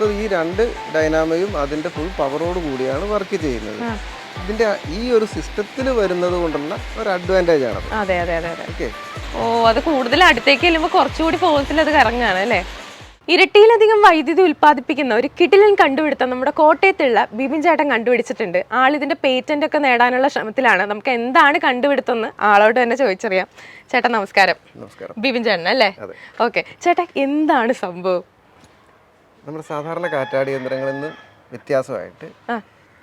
ഇപ്പൊ ഈ രണ്ട് ഡൈനാമയും അതിന്റെ ഫുൾ പവറോട് കൂടിയാണ് വർക്ക് ചെയ്യുന്നത്. ഇതിന്റെ ഈ ഒരു സിസ്റ്റത്തിൽ വരുന്നത് കൊണ്ടുള്ള ഒരു അഡ്വാന്റേജ് ആണ് അതെ അതെ അതെ ഓക്കെ ഓ അത് കൂടുതൽ അടുത്തേക്ക് ചെല്ലുമ്പോൾ കുറച്ചുകൂടി ഫോഴ്സിൽ അത് കറങ്ങാണ് അല്ലേ? ഇരട്ടിയിലധികം വൈദ്യുതി ഉൽപ്പാദിപ്പിക്കുന്ന ഒരു കിടിലൻ കണ്ടുപിടുത്തം നമ്മുടെ കോട്ടയത്തുള്ള ബിബിൻ ചേട്ടൻ കണ്ടുപിടിച്ചിട്ടുണ്ട്. ആൾ ഇതിന്റെ പേറ്റന്റ് ഒക്കെ നേടാനുള്ള ശ്രമത്തിലാണ്. നമുക്ക് എന്താണ് കണ്ടുപിടുത്തം ആളോട് തന്നെ ചോദിച്ചറിയാം. ചേട്ടൻ നമസ്കാരം. നമസ്കാരം. ബിബിൻ ചേട്ടൻ അല്ലേ. ഓക്കെ ചേട്ടാ എന്താണ് സംഭവം? നമ്മുടെ സാധാരണ കാറ്റാടി യന്ത്രങ്ങളിൽ നിന്ന് വ്യത്യാസമായിട്ട്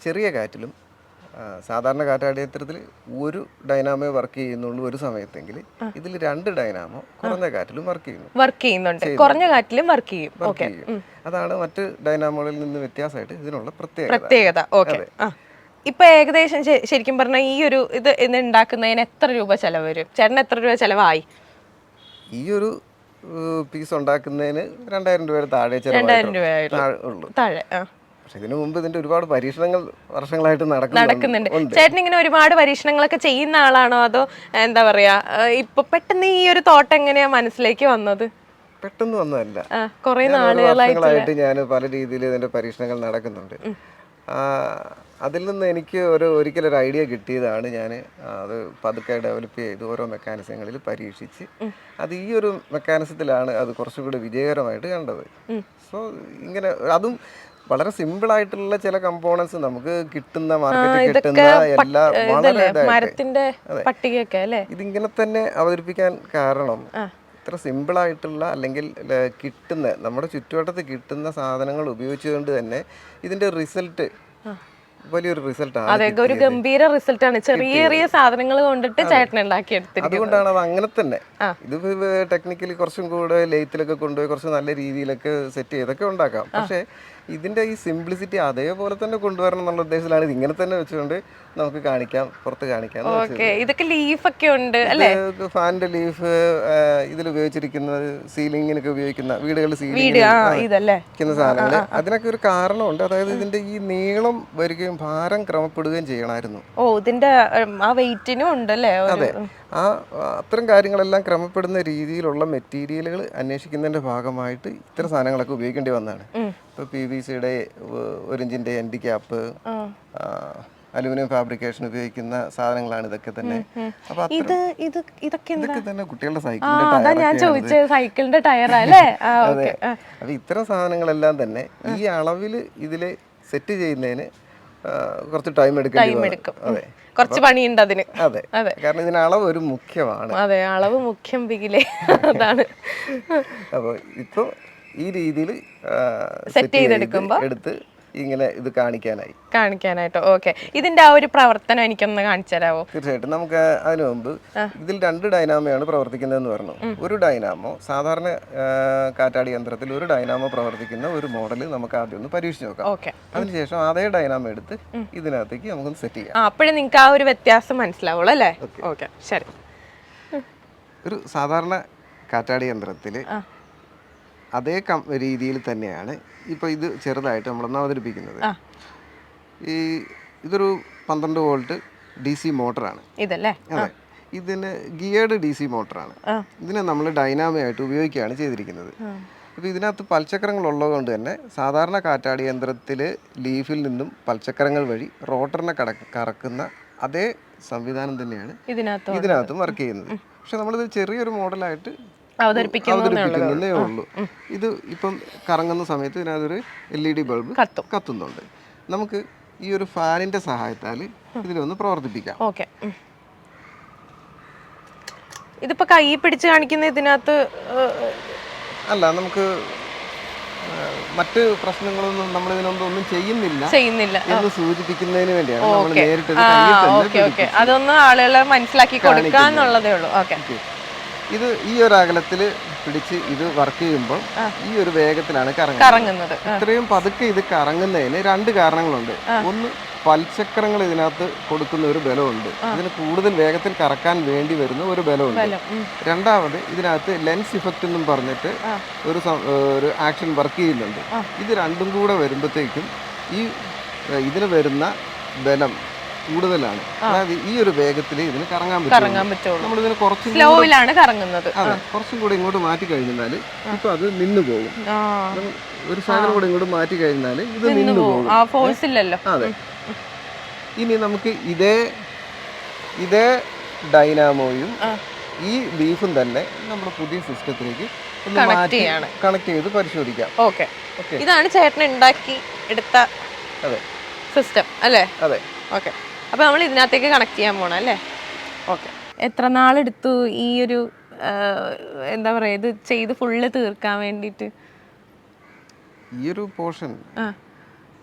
ചെറിയ കാറ്റിലും സാധാരണ കാറ്റാടി യന്ത്രത്തിൽ ഒരു ഡൈനാമോ വർക്ക് ചെയ്യുന്നുള്ളൂ ഒരു സമയത്തെങ്കിൽ ഇതിൽ രണ്ട് ഡൈനാമോ കുറഞ്ഞ കാറ്റിലും വർക്ക് ചെയ്യുന്നു. വർക്ക് ചെയ്യുന്നുണ്ട്. കുറഞ്ഞ കാറ്റിലും വർക്ക് ചെയ്യും. അതാണ് മറ്റ് ഡൈനാമോകളിൽ നിന്ന് വ്യത്യാസമായിട്ട് ഇതിനുള്ള പ്രത്യേകത. പ്രത്യേകത. ഓക്കെ. ഇപ്പൊ ഏകദേശം ശരിക്കും പറഞ്ഞാൽ ഈ ഒരു ഇത് ഉണ്ടാക്കുന്നതിന് എത്ര രൂപ ചെലവ് വരും? ചേട്ടന് എത്ര രൂപ ചെലവായി? ഈ ഒരു പീസ് ഉണ്ടാക്കുന്നതിന് രണ്ടായിരം രൂപയുടെ താഴെ ഉള്ളൂ. താഴെ പക്ഷെ ഇതിനു മുമ്പ് ഇതിന്റെ ഒരുപാട് പരീക്ഷണങ്ങൾ വർഷങ്ങളായിട്ട് നടക്കുന്നുണ്ട്. ചേട്ടൻ ഇങ്ങനെ ഒരുപാട് പരീക്ഷണങ്ങളൊക്കെ ചെയ്യുന്ന ആളാണോ അതോ എന്താ പറയാ ഇപ്പൊ പെട്ടെന്ന് ഈ ഒരു തോട്ടം എങ്ങനെയാ മനസ്സിലേക്ക് വന്നത്? പെട്ടെന്ന് വന്നതല്ല. കുറേ നാളുകളായിട്ട് ഞാൻ പല രീതിയിൽ ഇതിന്റെ പരീക്ഷണങ്ങൾ നടക്കുന്നുണ്ട്. അതിൽ നിന്ന് എനിക്ക് ഒരു ഒരിക്കലൊരു ഐഡിയ കിട്ടിയതാണ് ഞാൻ അത് പതുക്കെ ഡെവലപ്പ് ചെയ്ത് ഓരോ മെക്കാനിസങ്ങളിൽ പരീക്ഷിച്ച് അത് ഈ ഒരു മെക്കാനിസത്തിലാണ് അത് കുറച്ചുകൂടി വിജയകരമായിട്ട് കണ്ടത്. സോ ഇങ്ങനെ അതും വളരെ സിമ്പിൾ ആയിട്ടുള്ള ചില കമ്പോണൻസ് നമുക്ക് കിട്ടുന്ന മാർക്കറ്റിൽ കിട്ടുന്ന എല്ലാ വളരെ ഇതിങ്ങനെ തന്നെ അവതരിപ്പിക്കാൻ കാരണം ഇത്ര സിമ്പിളായിട്ടുള്ള അല്ലെങ്കിൽ കിട്ടുന്ന നമ്മുടെ ചുറ്റുവട്ടത്ത് കിട്ടുന്ന സാധനങ്ങൾ ഉപയോഗിച്ചുകൊണ്ട് തന്നെ ഇതിന്റെ റിസൾട്ട് വലിയൊരു റിസൾട്ടാണ് അതെ ഒരു ഗംഭീര റിസൾട്ടാണ്. ചെറിയ ചെറിയ സാധനങ്ങൾ കൊണ്ടിട്ട് ചേട്ടൻ ഉണ്ടാക്കി എടുത്തിരിക്കുന്നത്. അതുകൊണ്ടാണ് അത് അങ്ങനെ തന്നെ. ഇത് ടെക്നിക്കലി കുറച്ചും കൂടെ ലേത്തിലൊക്കെ കൊണ്ടുപോയി കുറച്ച് നല്ല രീതിയിലൊക്കെ സെറ്റ് ചെയ്തൊക്കെ ഉണ്ടാക്കാം. പക്ഷേ ഇതിന്റെ ഈ സിംപ്ലിസിറ്റി അതേപോലെ തന്നെ കൊണ്ടുവരണം എന്നുള്ള ഉദ്ദേശത്തിലാണ് ഇത് ഇങ്ങനെ തന്നെ വെച്ചുകൊണ്ട് നമുക്ക് കാണിക്കാം പുറത്ത് കാണിക്കാം ഇതൊക്കെ ലീഫൊക്കെ ഉണ്ട് അല്ലേ? ഫാനിന്റെ ലീഫ് ഇതിൽ ഉപയോഗിച്ചിരിക്കുന്നത് സീലിങ്ങിനൊക്കെ ഉപയോഗിക്കുന്ന വീടുകളിൽ സീലിംഗ് സാധനങ്ങൾ. അതിനൊക്കെ ഒരു കാരണമുണ്ട്. അതായത് ഇതിന്റെ ഈ നീളം വരികയും ഭാരം ക്രമപ്പെടുകയും ചെയ്യണമായിരുന്നു. ഓ ഇതിന്റെ ആ വെയിറ്റിനും ഉണ്ട് അല്ലേ അതെ. ആ അത്തരം കാര്യങ്ങളെല്ലാം ക്രമപ്പെടുന്ന രീതിയിലുള്ള മെറ്റീരിയലുകൾ അന്വേഷിക്കുന്നതിന്റെ ഭാഗമായിട്ട് ഇത്തരം സാധനങ്ങളൊക്കെ ഉപയോഗിക്കേണ്ടി വന്നതാണ്. ഇപ്പോൾ പി വി സിയുടെ ഒരു ഇഞ്ചിന്റെ എൻഡി ക്യാപ്പ് അലുമിനിയം ഫാബ്രിക്കേഷൻ ഉപയോഗിക്കുന്ന സാധനങ്ങളാണ് ഇതൊക്കെ തന്നെ. ഇത് ഇത് ഇതൊക്കെ ഇതൊക്കെ തന്നെ കുട്ടികളുടെ സൈക്കിളിന്റെ ഞാൻ. ചോദിച്ചത് സൈക്കിളിന്റെ ടയർ അല്ലേ? അതെ. അപ്പൊ ഇത്തരം സാധനങ്ങളെല്ലാം തന്നെ ഈ അളവിൽ ഇതിൽ സെറ്റ് ചെയ്യുന്നതിന് കുറച്ച് ടൈം എടുക്കും. കുറച്ച് പണിയുണ്ട് അതിന്. അതെ. അതെ. കാരണം ഇതിന് അളവ് ഒരു മുഖ്യമാണ്. അതെ അളവ് മുഖ്യം ബിഗിലെ അതാണ്. അപ്പോൾ ഇപ്പോൾ ഈ രീതിയിൽ സെറ്റ് ചെയ്തെടുക്കുമ്പോ? എടുത്ത് ഇങ്ങനെ ഇത് കാണിക്കാനായി. കാണിക്കാനായിട്ട്. ഓക്കെ. ഇതിന്റെ ആ ഒരു പ്രവർത്തനം എനിക്കൊന്ന് കാണിച്ചു തരാമോ തീർച്ചയായിട്ടും. നമുക്ക് അതിനു മുമ്പ് ഇതിൽ രണ്ട് ഡൈനാമോയാണ് പ്രവർത്തിക്കുന്നതെന്ന് പറഞ്ഞു. ഒരു ഡൈനാമോ സാധാരണ കാറ്റാടി യന്ത്രത്തിൽ ഒരു ഡൈനാമോ പ്രവർത്തിക്കുന്ന ഒരു മോഡൽ നമുക്ക് ആദ്യം ഒന്ന് പരീക്ഷിച്ച് നോക്കാം. ഓക്കെ. അതിനുശേഷം അതേ ഡൈനാമോ എടുത്ത് ഇതിനകത്തേക്ക് നമുക്കൊന്ന് സെറ്റ് ചെയ്യാം. അപ്പോഴും നിങ്ങൾക്ക് ആ ഒരു വ്യത്യാസം മനസ്സിലാവുള്ളൂ അല്ലേ? ഓക്കെ. ശരി. ഒരു സാധാരണ കാറ്റാടി യന്ത്രത്തിൽ അതേ കം രീതിയിൽ തന്നെയാണ് ഇപ്പോൾ ഇത് ചെറുതായിട്ട് നമ്മളൊന്ന് അവതരിപ്പിക്കുന്നത്. ഈ ഇതൊരു പന്ത്രണ്ട് വോൾട്ട് ഡി സി മോട്ടറാണ്. ഇതല്ലേ? അതെ. ഇതിന് ഗിയേർഡ് ഡി സി മോട്ടറാണ്. ഇതിനെ നമ്മൾ ഡൈനാമോ ആയിട്ട് ഉപയോഗിക്കുകയാണ് ചെയ്തിരിക്കുന്നത്. അപ്പോൾ ഇതിനകത്ത് പൽചക്രങ്ങൾ ഉള്ളതുകൊണ്ട് തന്നെ സാധാരണ കാറ്റാടി യന്ത്രത്തിൽ ലീഫിൽ നിന്നും പൽചക്രങ്ങൾ വഴി റോട്ടറിനെ കട കറക്കുന്ന അതേ സംവിധാനം തന്നെയാണ് ഇതിനകത്തും വർക്ക് ചെയ്യുന്നത്. പക്ഷെ നമ്മളിത് ചെറിയൊരു മോഡലായിട്ട് അവതരിപ്പിക്കുന്നു അവതരിപ്പിക്കുന്നതേ ഉള്ളൂ. ഇത് ഇപ്പം കറങ്ങുന്ന സമയത്ത് ഇതിനകത്തൊരു എൽ ഇ ഡി ബൾബ് കത്തുന്നുണ്ട്. നമുക്ക് ഈ ഒരു ഫാനിന്റെ സഹായത്താൽ ഇതിലൊന്ന് പ്രവർത്തിപ്പിക്കാം. ഓക്കെ ഇതിപ്പോ കൈ പിടിച്ച് കാണിക്കുന്ന ഇതിനകത്ത് അല്ല നമുക്ക് മറ്റ് പ്രശ്നങ്ങളൊന്നും നമ്മൾ ഇതിനൊന്നും ഒന്നും ചെയ്യുന്നില്ല ചെയ്യുന്നില്ല. എന്ന് സൂചിപ്പിക്കുന്നതിന് വേണ്ടിയാണ് നമ്മൾ നേരിട്ട് അതൊന്ന് ആളുകളെ മനസ്സിലാക്കി കൊടുക്കുക എന്നുള്ളതേ ഉള്ളൂ ഓക്കെ. ഇത് ഈ ഒരു അകലത്തിൽ പിടിച്ച് ഇത് വർക്ക് ചെയ്യുമ്പോൾ ഈ ഒരു വേഗത്തിലാണ് കറങ്ങുന്നത്. ഇത്രയും പതുക്കെ ഇത് കറങ്ങുന്നതിന് രണ്ട് കാരണങ്ങളുണ്ട്. ഒന്ന് പൽചക്രങ്ങൾ ഇതിനകത്ത് കൊടുക്കുന്ന ഒരു ബലമുണ്ട്. ഇതിന് കൂടുതൽ വേഗത്തിൽ കറക്കാൻ വേണ്ടി വരുന്ന ഒരു ബലമുണ്ട്. ബലം. രണ്ടാമത് ഇതിനകത്ത് ലെൻസ് ഇഫക്റ്റ് എന്നും പറഞ്ഞിട്ട് ഒരു ഒരു ആക്ഷൻ വർക്ക് ചെയ്യുന്നുണ്ട്. ഇത് രണ്ടും കൂടെ വരുമ്പോഴത്തേക്കും ഈ ഇതിന് വരുന്ന ബലം കൂടുതലാണ്. അതായത് ഈ ഒരു വേഗത്തിൽ ഇതിന് കറങ്ങാൻ പറ്റും കറങ്ങാൻ പറ്റുള്ളൂ. നമ്മളിതിന് കുറച്ചും കൂടി- സ്ലോയിലാണ് കറങ്ങുന്നത്. അതെ കുറച്ചും കൂടി ഇങ്ങോട്ട് മാറ്റി കഴിഞ്ഞാൽ ഇപ്പൊ അത് നിന്നു പോകും. ഒരു സാധനം കൂടി ഇങ്ങോട്ട് മാറ്റി കഴിഞ്ഞാൽ ഇത് നിന്നു പോകും. ഫോഴ്സ് ഇല്ലല്ലോ. അതെ. ഇനി നമുക്ക് ഇതേ ഇതേ ഡൈനാമോയും ഈ ബീഫും തന്നെ നമ്മുടെ പുതിയ സിസ്റ്റത്തിലേക്ക് കണക്ട് ചെയ്ത് പരിശോധിക്കാം. ഓക്കെ. ഇതാണ് ചേട്ടൻ ഉണ്ടാക്കി എടുത്ത സിസ്റ്റം അല്ലേ? അതെ. ഓക്കെ. അപ്പൊ നമ്മൾ ഇതിനകത്തേക്ക് കണക്ട് ചെയ്യാൻ പോകണം അല്ലേ? ഓക്കെ എത്ര നാളെടുത്തു ഈ ഒരു എന്താ പറയാ ഇത് ചെയ്ത് ഫുള്ള് തീർക്കാൻ വേണ്ടിയിട്ട്? ഈ ഒരു പോർഷൻ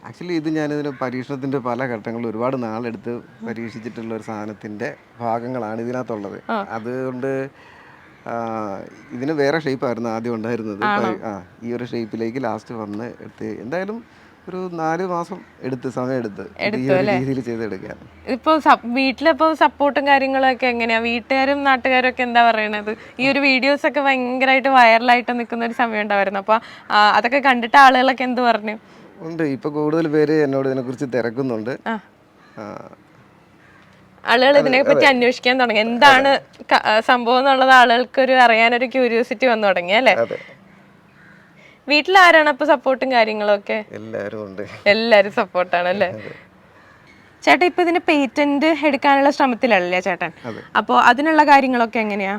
ആക്ച്വലി ഇത് ഞാൻ ഞാനിതിന് പരീക്ഷണത്തിന്റെ പല ഘട്ടങ്ങളിൽ ഒരുപാട് നാളെടുത്ത് പരീക്ഷിച്ചിട്ടുള്ള ഒരു സാധനത്തിന്റെ ഭാഗങ്ങളാണ് ഇതിനകത്തുള്ളത്. അതുകൊണ്ട് ഇതിന് വേറെ ഷേപ്പായിരുന്നു ആദ്യം ഉണ്ടായിരുന്നത്. ആ ഈ ഒരു ഷേപ്പിലേക്ക് ലാസ്റ്റ് വന്ന് എടുത്ത് എന്തായാലും ഒരു നാല് മാസം എടുത്ത് സമയം എടുത്ത് രീതിയിൽ ചെയ്തെടുക്കാൻ. ഇപ്പൊ വീട്ടിലിപ്പോ സപ്പോർട്ടും കാര്യങ്ങളൊക്കെ എങ്ങനെയാ? വീട്ടുകാരും നാട്ടുകാരും ഒക്കെ എന്താ പറയണത്? ഈ ഒരു വീഡിയോസ് ഒക്കെ ഭയങ്കരമായിട്ട് വൈറലായിട്ട് നിൽക്കുന്ന ഒരു സമയം ഉണ്ടായിരുന്നു അപ്പൊ അതൊക്കെ കണ്ടിട്ട് ആളുകളൊക്കെ എന്ത് പറഞ്ഞു? ഉണ്ട്. ഇപ്പൊ കൂടുതൽ പേര് എന്നോട് ഇതിനെ കുറിച്ച് തിരക്കുന്നുണ്ട് ആളുകൾ ഇതിനെ പറ്റി അന്വേഷിക്കാൻ തുടങ്ങി. എന്താണ് സംഭവം എന്നുള്ളത് ആളുകൾക്ക് ഒരു അറിയാനൊരു ക്യൂരിയോസിറ്റി വന്നു തുടങ്ങി അല്ലേ? വീട്ടിൽ ആരാണ് അപ്പൊ സപ്പോർട്ടും കാര്യങ്ങളും ഒക്കെ എല്ലാവരും ഉണ്ട്. എല്ലാരും സപ്പോർട്ടാണ് അല്ലേ? ചേട്ടാ ഇപ്പൊ ഇതിന് പേറ്റന്റ് എടുക്കാനുള്ള ശ്രമത്തിലല്ലേ ചേട്ടൻ? അപ്പോൾ അപ്പൊ അതിനുള്ള കാര്യങ്ങളൊക്കെ എങ്ങനെയാ?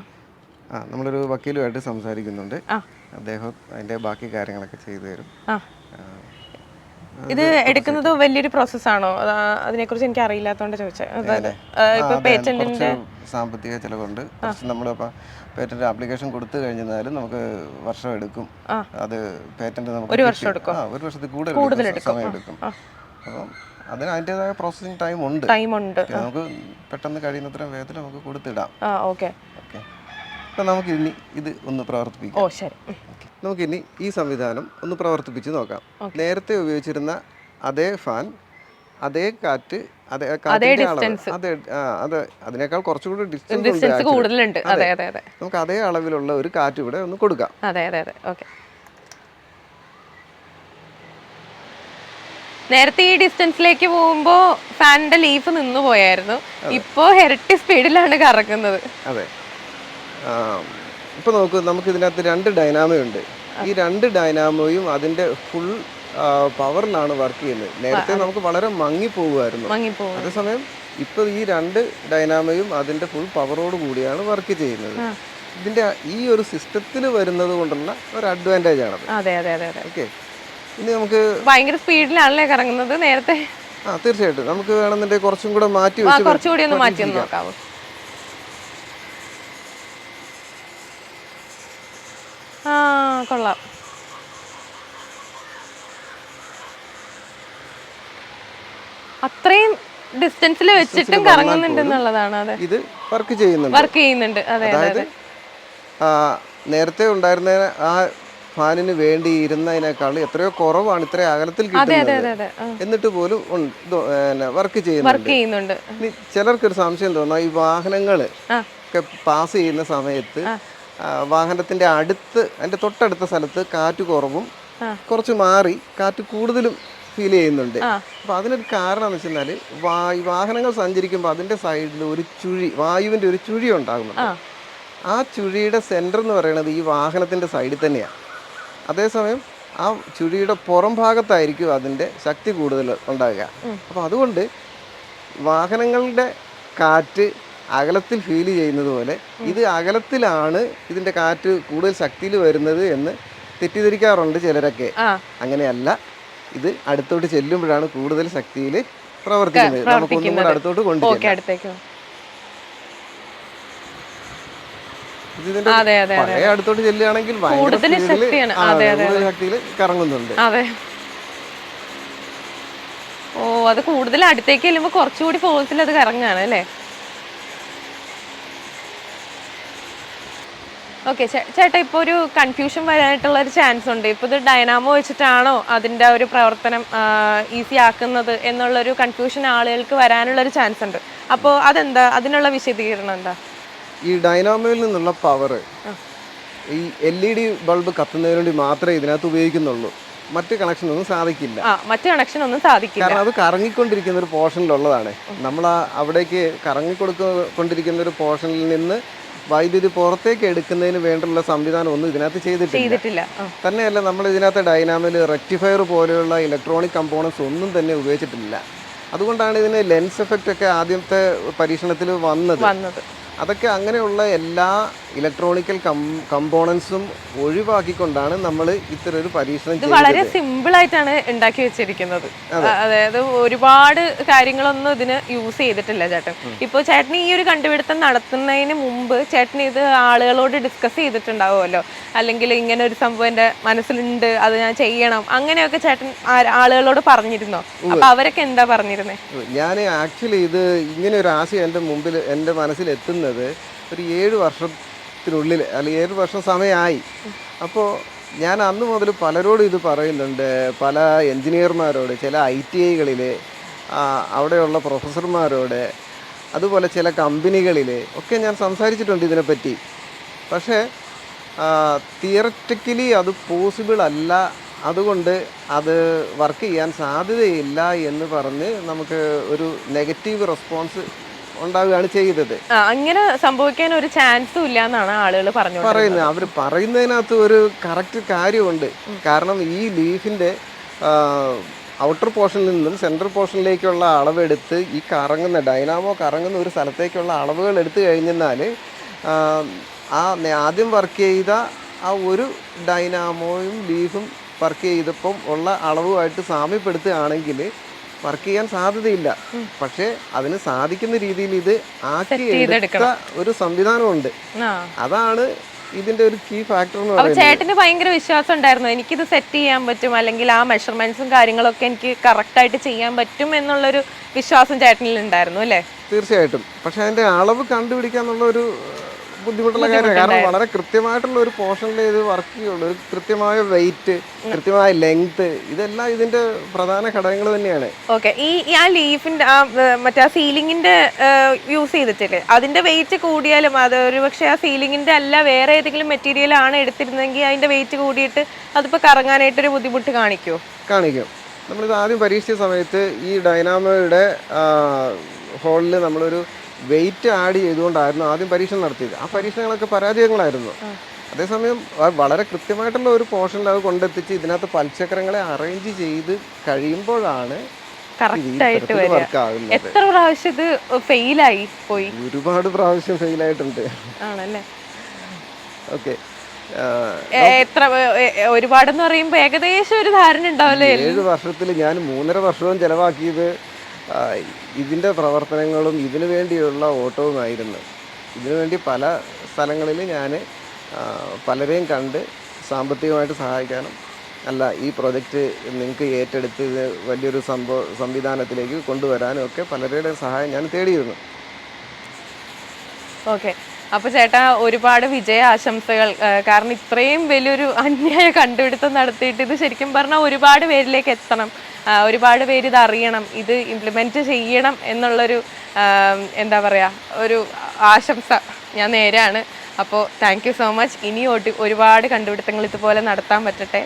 ആ നമ്മളൊരു വക്കീലുമായിട്ട് സംസാരിക്കുന്നുണ്ട്. അദ്ദേഹം അതിന്റെ ബാക്കി കാര്യങ്ങളൊക്കെ ചെയ്തു തരും. ആ. ഇത് എടുക്കുന്നത് വലിയൊരു പ്രോസസ്സാണോ അതിനെക്കുറിച്ച് എനിക്ക് അറിയില്ലാത്തോണ്ട് ചോദിച്ചത് ഇപ്പൊ പേറ്റന്റിന്റെ സാമ്പത്തിക ചിലവുണ്ട്. നമ്മൾ പേറ്റന്റ് ആപ്ലിക്കേഷൻ കൊടുത്തു കഴിഞ്ഞാലും നമുക്ക് വർഷം എടുക്കും. അത് പേറ്റന്റ് നമുക്ക് ഒരു വർഷം എടുക്കും? ഒരു വർഷത്തിൽ കൂടുതൽ സമയം എടുക്കും. അപ്പം അതിന് അതിന്റെതായ പ്രോസസ്സിങ് ടൈം ഉണ്ട്. ടൈം ഉണ്ട് നമുക്ക് പെട്ടെന്ന് കഴിയുന്നത്ര വേഗത്തിൽ നമുക്ക് കൊടുത്തിടാം. ഓക്കെ. ഓക്കെ. അപ്പം നമുക്ക് ഇനി ഇത് ഒന്ന് പ്രവർത്തിപ്പിക്കാം. ഓ ശരി. നമുക്കിനി ഈ സംവിധാനം ഒന്ന് പ്രവർത്തിപ്പിച്ച് നോക്കാം. നേരത്തെ ഉപയോഗിച്ചിരുന്ന അതേ ഫാൻ അതേ കാറ്റ് അതേ കാറ്റിന്റെ അളവ് അതെ അതെ അതിനേക്കാൾ കുറച്ചുകൂടി ഡിസ്റ്റൻസ് കൂടുതലുണ്ട്. അതെ. അതെ അതെ നമുക്ക് അതേ അളവിലുള്ള ഒരു കാറ്റ് ഇവിടെ ഒന്ന് കൊടുക്കാം. അതെ അതെ അതെ. ഓക്കെ. നേരത്തെ ഈ ഡിസ്റ്റൻസിലേക്ക് പോകുമ്പോൾ ഫാനിന്റെ ലീഫ് നിന്നു പോയായിരുന്നു. ഇപ്പോ ഹെരട്ടി സ്പീഡിലാണ് കറക്കുന്നത് അതെ. ആ, നമുക്ക് നോക്കൂ നമുക്ക് ഇതിനകത്ത് രണ്ട് ഡൈനാമോ ഉണ്ട്. ഈ രണ്ട് ഡൈനാമോയും അതിന്റെ ഫുൾ പവറിലാണ് വർക്ക് ചെയ്യുന്നത്. നേരത്തെ നമുക്ക് വളരെ മങ്ങി പോകുമായിരുന്നു. അതേസമയം ഇപ്പൊ ഈ രണ്ട് ഡൈനാമയും അതിന്റെ ഫുൾ പവറോട് കൂടിയാണ് വർക്ക് ചെയ്യുന്നത്. ഇതിന്റെ ഈ ഒരു സിസ്റ്റത്തിൽ വരുന്നത് കൊണ്ടുള്ള ഒരു അഡ്വാന്റേജ് ആണ് അതെ അതെ അതെ ഓക്കെ ഇനി നമുക്ക് ഭയങ്കര സ്പീഡിലാണല്ലേ കറങ്ങുന്നത് നേരത്തെ? ആ തീർച്ചയായിട്ടും. നമുക്ക് വേണമെന്നുണ്ടെങ്കിൽ കുറച്ചും കൂടെ മാറ്റി കുറച്ചുകൂടി ഒന്ന് മാറ്റി ഒന്ന് ആ കൊള്ളാം. അത്രയും ഡിസ്റ്റൻസിൽ വെച്ചിട്ടും കറങ്ങുന്നുണ്ട് എന്നുള്ളതാണ് അതെ ഇത് വർക്ക് ചെയ്യുന്നുണ്ട്. വർക്ക് ചെയ്യുന്നുണ്ട്. അതെ അതെ അതായത് ആ, നേരത്തെ ഉണ്ടായിരുന്ന ആ ഫാനിന് വേണ്ടി ഇരുന്നതിനേക്കാൾ എത്രയോ കുറവാണ് ഇത്ര അകലത്തിൽ കിട്ടുന്നത്. എന്നിട്ട് പോലും വർക്ക് ചെയ്യുന്നുണ്ട്. ചിലർക്കൊരു സംശയം തോന്നാം ഈ വാഹനങ്ങൾ ഒക്കെ പാസ് ചെയ്യുന്ന സമയത്ത് വാഹനത്തിന്റെ അടുത്ത് അതിന്റെ തൊട്ടടുത്ത സ്ഥലത്ത് കാറ്റ് കുറവും കുറച്ച് മാറി കാറ്റ് കൂടുതലും ഫീൽ ചെയ്യുന്നുണ്ട്. അപ്പൊ അതിനൊരു കാരണം എന്ന് വെച്ചാൽ വായു വാഹനങ്ങൾ സഞ്ചരിക്കുമ്പോൾ അതിന്റെ സൈഡിൽ ഒരു ചുഴി വായുവിന്റെ ഒരു ചുഴി ഉണ്ടാകുന്നുണ്ട്. ആ. ആ ചുഴിയുടെ സെന്റർ എന്ന് പറയുന്നത് ഈ വാഹനത്തിന്റെ സൈഡിൽ തന്നെയാണ് അതേസമയം ആ ചുഴിയുടെ പുറം ഭാഗത്തായിരിക്കും അതിന്റെ ശക്തി കൂടുതൽ ഉണ്ടാകുക അപ്പോൾ അതുകൊണ്ട് വാഹനങ്ങളുടെ കാറ്റ് അകലത്തിൽ ഫീൽ ചെയ്യുന്നത് പോലെ ഇത് അകലത്തിലാണ് ഇതിന്റെ കാറ്റ് കൂടുതൽ ശക്തിയിൽ വരുന്നത് എന്ന് തെറ്റിദ്ധരിക്കാറുണ്ട് ചിലരൊക്കെ. അങ്ങനെയല്ല ഇത് അടുത്തോട്ട് ചെല്ലുമ്പോഴാണ് കൂടുതൽ ശക്തിയിൽ പ്രവർത്തിക്കുന്നത്. നമുക്കൊന്നും കൂടെ അടുത്തോട്ട് കൊണ്ടുപോകും പഴയ അടുത്തോട്ട് ചെല്ലുകയാണെങ്കിൽ കൂടുതൽ ശക്തിയിൽ കറങ്ങുന്നുണ്ട്. ഓ അത് കൂടുതൽ അടുത്തേക്ക് ചെല്ലുമ്പോൾ കുറച്ചുകൂടി ഫോഴ്സിൽ അത് കറങ്ങാണ് അല്ലേ? ഓക്കെ ചേട്ടാ ഇപ്പോൾ ഒരു കൺഫ്യൂഷൻ വരാനായിട്ടുള്ള ഒരു ചാൻസ് ഉണ്ട്. ഇപ്പോൾ ഇത് ഡൈനാമോ വെച്ചിട്ടാണോ അതിന്റെ ഒരു പ്രവർത്തനം ഈസി ആക്കുന്നത് എന്നുള്ളൊരു കൺഫ്യൂഷൻ ആളുകൾക്ക് വരാനുള്ള ഒരു ചാൻസ് ഉണ്ട്. അപ്പോൾ അതെന്താ? അതിനുള്ള വിശദീകരണം എന്താ? ഈ ഡൈനാമോയിൽ നിന്നുള്ള പവർ ഈ എൽ ഇ ഡി ബൾബ് കത്തുന്നതിന് വേണ്ടി മാത്രമേ ഇതിനകത്ത് ഉപയോഗിക്കുന്നുള്ളൂ. മറ്റ് കണക്ഷൻ ഒന്നും സാധിക്കില്ല. മറ്റു കണക്ഷൻ ഒന്നും സാധിക്കില്ല. കാരണം അത് കറങ്ങിക്കൊണ്ടിരിക്കുന്ന ഒരു പോർഷനിലുള്ളതാണ് നമ്മൾ അവിടേക്ക് കറങ്ങിക്കൊടുക്കൊണ്ടിരിക്കുന്ന ഒരു പോർഷനിൽ നിന്ന് വൈദ്യുതി പുറത്തേക്ക് എടുക്കുന്നതിന് വേണ്ടിയുള്ള സംവിധാനം ഒന്നും ഇതിനകത്ത് ചെയ്തിട്ടില്ല. തന്നെയല്ല നമ്മൾ ഇതിനകത്ത് ഡൈനാമിൽ റെക്ടിഫയർ പോലെയുള്ള ഇലക്ട്രോണിക് കമ്പോണൻസ് ഒന്നും തന്നെ ഉപയോഗിച്ചിട്ടില്ല. അതുകൊണ്ടാണ് ഇതിന് ലെൻസ് എഫക്റ്റ് ഒക്കെ ആദ്യത്തെ പരീക്ഷണത്തിൽ വന്നത്. അതൊക്കെ അങ്ങനെയുള്ള എല്ലാ ഇലക്ട്രോണിക്കൽ കമ്പോണൻസും ഒഴിവാക്കിക്കൊണ്ടാണ് നമ്മൾ ഇത്തരം ഒരു പരീക്ഷണം ഇത് വളരെ സിമ്പിൾ ആയിട്ടാണ് ഉണ്ടാക്കി വെച്ചിരിക്കുന്നത്. അതായത് ഒരുപാട് കാര്യങ്ങളൊന്നും ഇതിന് യൂസ് ചെയ്തിട്ടില്ല ചേട്ടൻ. ഇപ്പോൾ ചേട്ടൻ ഈ ഒരു കണ്ടുപിടുത്തം നടത്തുന്നതിന് മുമ്പ് ചേട്ടൻ ഇത് ആളുകളോട് ഡിസ്കസ് ചെയ്തിട്ടുണ്ടാവുമല്ലോ. അല്ലെങ്കിൽ ഇങ്ങനെ ഒരു സംഭവം എന്റെ മനസ്സിലുണ്ട് അത് ഞാൻ ചെയ്യണം. അങ്ങനെയൊക്കെ ചേട്ടൻ ആളുകളോട് പറഞ്ഞിരുന്നോ? അപ്പൊ അവരൊക്കെ എന്താ പറഞ്ഞിരുന്നേ? ഞാൻ ആക്ച്വലി ഇത് ഇങ്ങനെ ഒരു ആശയം എന്റെ മുമ്പിൽ എന്റെ മനസ്സിൽ എത്തുന്നത് ഒരു ഏഴ് വർഷത്തിനുള്ളിൽ അല്ലെങ്കിൽ ഏഴ് വർഷം സമയമായി. അപ്പോൾ ഞാൻ അന്ന് മുതൽ പലരോടും ഇത് പറയുന്നുണ്ട്. പല എൻജിനീയർമാരോട് ചില ഐ ടി ഐകളിൽ അവിടെയുള്ള പ്രൊഫസർമാരോട് അതുപോലെ ചില കമ്പനികളിൽ ഒക്കെ ഞാൻ സംസാരിച്ചിട്ടുണ്ട് ഇതിനെപ്പറ്റി. പക്ഷേ തിയററ്റിക്കലി അത് പോസിബിൾ അല്ല. അതുകൊണ്ട് അത് വർക്ക് ചെയ്യാൻ സാധ്യതയില്ല എന്ന് പറഞ്ഞ് നമുക്ക് ഒരു നെഗറ്റീവ് റെസ്പോൺസ് ഉണ്ടാവുകയാണ് ചെയ്തത്. അങ്ങനെ സംഭവിക്കാൻ ഒരു ചാൻസും ഇല്ല എന്നാണ് ആളുകൾ പറഞ്ഞു പറയുന്നത്. അവർ പറയുന്നതിനകത്ത് ഒരു കറക്റ്റ് കാര്യമുണ്ട് കാരണം ഈ ലീഫിന്റെ ഔട്ടർ പോർഷനിൽ നിന്നും സെൻട്രൽ പോർഷനിലേക്കുള്ള അളവെടുത്ത് ഈ കറങ്ങുന്ന ഡൈനാമോ കറങ്ങുന്ന ഒരു സ്ഥലത്തേക്കുള്ള അളവുകൾ എടുത്തു കഴിഞ്ഞാൽ ആ ആദ്യം വർക്ക് ചെയ്ത ആ ഒരു ഡൈനാമോയും ലീഫും വർക്ക് ചെയ്തപ്പം ഉള്ള അളവുമായിട്ട് സാമ്യപ്പെടുത്തുകയാണെങ്കിൽ വർക്ക് ചെയ്യാൻ സാധ്യതയില്ല. പക്ഷേ അതിന് സാധിക്കുന്ന രീതിയിൽ ഇത് ആക്കി എടുത്ത ഒരു സംവിധാനമുണ്ട്. അതാണ് ഇതിന്റെ ഒരു കീ ഫാക്ടർ എന്ന് പറയുന്നത്. ചേട്ടന് ഭയങ്കര വിശ്വാസം ഉണ്ടായിരുന്നു. എനിക്കിത് സെറ്റ് ചെയ്യാൻ പറ്റും അല്ലെങ്കിൽ ആ മെഷർമെന്റ്സും കാര്യങ്ങളൊക്കെ എനിക്ക് കറക്റ്റ് ആയിട്ട് ചെയ്യാൻ പറ്റും എന്നുള്ളൊരു വിശ്വാസം ചേട്ടനിൽ ഉണ്ടായിരുന്നു അല്ലേ? തീർച്ചയായിട്ടും. പക്ഷെ അതിന്റെ അളവ് കണ്ടുപിടിക്കാന്നുള്ള ഒരു ബുദ്ധിമുട്ടുള്ള കാര്യമാണ്. കാരണം വളരെ കൃത്യമായിട്ടുള്ള ഒരു പോർഷനിൽ ഇത് വർക്ക് ചെയ്യുള്ളൂ. ഒരു കൃത്യമായ വെയിറ്റ് കൃത്യമായ ലെങ്ത് ഇതെല്ലാം ഇതിന്റെ പ്രധാന ഘടകങ്ങൾ തന്നെയാണ്. ഓക്കെ ഈ ആ ലീഫിന്റെ ആ മറ്റേ ആ സീലിംഗിന്റെ യൂസ് ചെയ്തിട്ടില്ലേ? അതിന്റെ വെയിറ്റ് കൂടിയാലും അത് ഒരു പക്ഷേ ആ സീലിംഗിന്റെ അല്ല വേറെ ഏതെങ്കിലും മെറ്റീരിയൽ ആണ് എടുത്തിരുന്നെങ്കിൽ അതിന്റെ വെയിറ്റ് കൂടിയിട്ട് അതിപ്പോ കറങ്ങാനായിട്ടൊരു ബുദ്ധിമുട്ട് കാണിക്കോ കാണിക്കും. നമ്മളിത് ആദ്യം പരീക്ഷിച്ച സമയത്ത് ഈ ഡൈനാമോയുടെ ഹോളിൽ നമ്മളൊരു വെയിറ്റ് ആഡ് ചെയ്തുകൊണ്ടായിരുന്നു ആദ്യം പരീക്ഷണം നടത്തിയത്. ആ പരീക്ഷണങ്ങളൊക്കെ പരാജയങ്ങളായിരുന്നു. അതേസമയം വളരെ കൃത്യമായിട്ടുള്ള ഒരു പോർഷനിൽ അത് കൊണ്ടെത്തിച്ച് ഇതിനകത്ത് പൽചക്രങ്ങളെ അറേഞ്ച് ചെയ്ത് കഴിയുമ്പോഴാണ് എത്ര പ്രാവശ്യം ഇത് ഫെയിലായി പോയി? ഒരുപാട് പ്രാവശ്യം ഫെയിൽ ആയിട്ടുണ്ട് ആണല്ലേ? ഓക്കെ. എത്ര ഒരുപാടെന്ന് പറയുമ്പോ ഏകദേശം ഒരു ധാരണ ഉണ്ടാവില്ലേ? ഏഴ് വർഷത്തിൽ ഞാൻ മൂന്നര വർഷവും ചെലവാക്കിയത് ഇതിന്റെ പ്രവർത്തനങ്ങളും ഇതിനു വേണ്ടിയുള്ള ഓട്ടവുമായിരുന്നു ഇതിനു വേണ്ടി പല സ്ഥലങ്ങളിൽ ഞാൻ പലരെയും കണ്ട് സാമ്പത്തികമായിട്ട് സഹായിക്കാനും അല്ല ഈ പ്രൊജക്റ്റ് നിങ്ങൾക്ക് ഏറ്റെടുത്ത് വലിയൊരു സംഭവ സംവിധാനത്തിലേക്ക് കൊണ്ടുവരാനും ഒക്കെ പലരുടെയും സഹായം ഞാൻ തേടിയിരുന്നു. ഓക്കെ. അപ്പോൾ ചേട്ടാ ഒരുപാട് വിജയ ആശംസകൾ കാരണം ഇത്രയും വലിയൊരു അന്യായ കണ്ടുപിടുത്തം നടത്തിയിട്ട് ഇത് ശരിക്കും പറഞ്ഞാൽ ഒരുപാട് പേരിലേക്ക് എത്തണം. ഒരുപാട് പേര് ഇത് അറിയണം ഇത് ഇംപ്ലിമെന്റ് ചെയ്യണം എന്നുള്ളൊരു എന്താ പറയുക ഒരു ആശംസ ഞാൻ നേരാണ് അപ്പോൾ താങ്ക് യു സോ മച്ച് ഇനി ഒരുപാട് കണ്ടുപിടുത്തങ്ങൾ ഇതുപോലെ നടത്താൻ പറ്റട്ടെ.